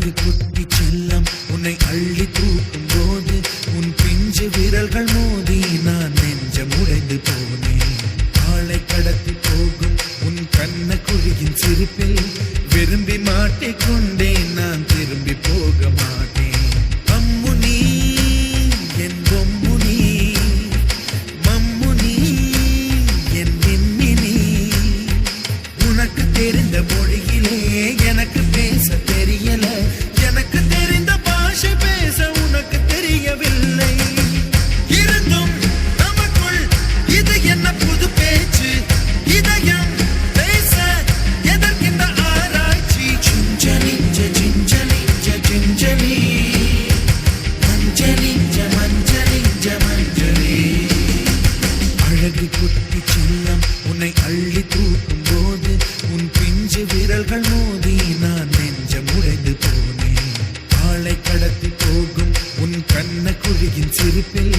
அழகு குட்டி செல்லம். உன்னை அள்ளி தூக்கும் போது உன் பிஞ்சு விரல்கள் மோதி நான் நெஞ்சம் உடைந்து போனேன். ஆளை கடத்தி போகும் உன் கண்ண குழியின் சிரிப்பில் விரும்பி மாட்டிக்கொண்டேன். பிஞ்சு விரல்கள் மோதி நான் நெஞ்சம் உடைந்து போனேன் ஆளை கடத்தி போகும் உன் கண்ண குழியின் சிரிப்பில்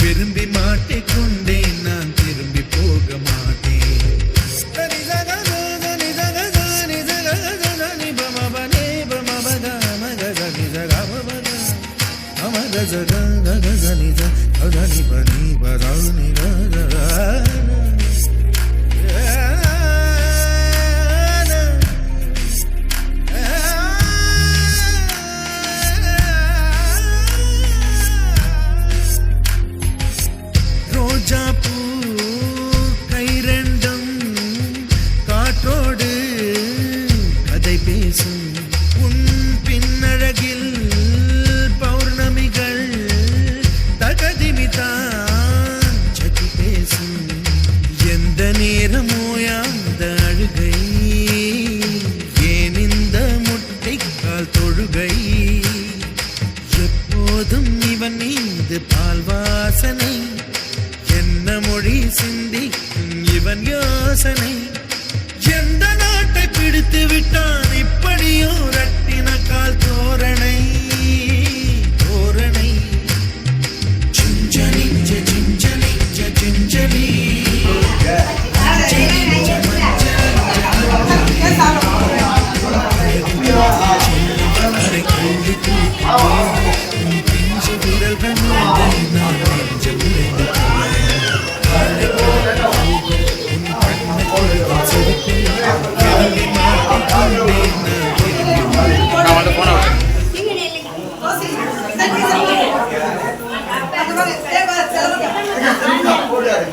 விரும்பி மாட்டிக்கொண்டேன் நான் திரும்பி போக மாட்டேன் ரோஜா போதும் இவன் மீது பால் வாசனை என்ன மொழி சிந்தி இவன் யோசனை. உள்ளாரு